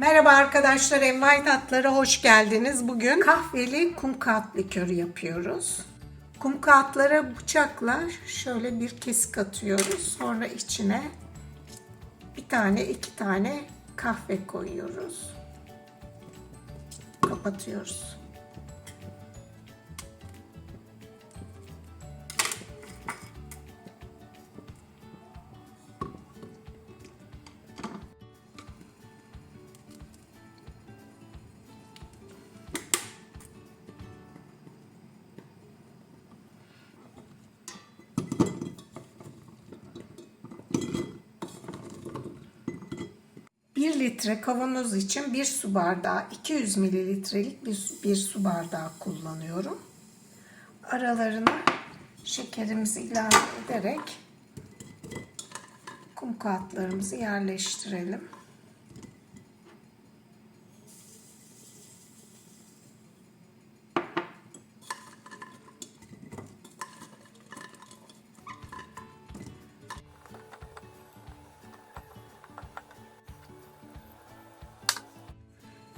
Merhaba arkadaşlar, Envai Tatlılara hoş geldiniz. Bugün kahveli kum kağıt likörü yapıyoruz. Kum kağıtlara bıçakla şöyle bir kesik atıyoruz. Sonra içine bir tane, iki tane kahve koyuyoruz. Kapatıyoruz. Bir litre kavanoz için bir su bardağı 200 mililitrelik bir, bir su bardağı kullanıyorum. Aralarına şekerimizi ilave ederek kum kağıtlarımızı yerleştirelim.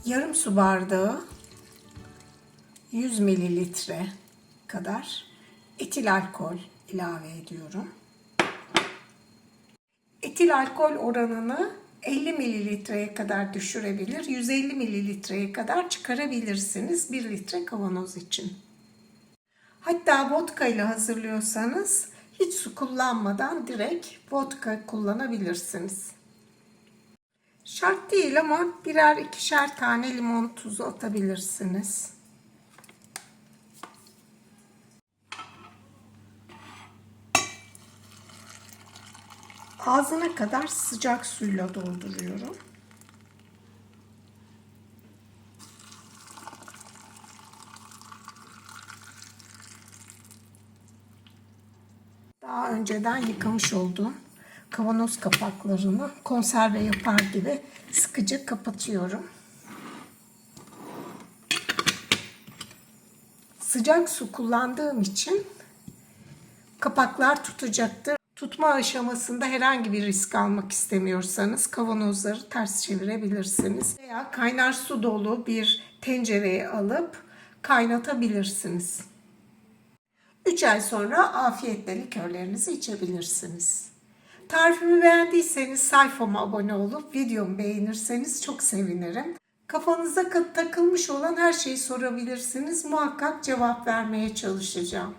Yarım su bardağı 100 mililitre kadar etil alkol ilave ediyorum. Etil alkol oranını 50 mililitreye kadar düşürebilir, 150 mililitreye kadar çıkarabilirsiniz 1 litre kavanoz için. Hatta vodka ile hazırlıyorsanız hiç su kullanmadan direkt vodka kullanabilirsiniz. Şart değil ama birer ikişer tane limon tuzu atabilirsiniz. Ağzına kadar sıcak suyla dolduruyorum. Daha önceden yıkamış olduğum kavanoz kapaklarını konserve yapar gibi sıkıca kapatıyorum. Sıcak su kullandığım için kapaklar tutacaktır. Tutma aşamasında herhangi bir risk almak istemiyorsanız kavanozları ters çevirebilirsiniz. Veya kaynar su dolu bir tencereye alıp kaynatabilirsiniz. 3 ay sonra afiyetle likörlerinizi içebilirsiniz. Tarifimi beğendiyseniz sayfama abone olup videomu beğenirseniz çok sevinirim. Kafanıza takılmış olan her şeyi sorabilirsiniz. Muhakkak cevap vermeye çalışacağım.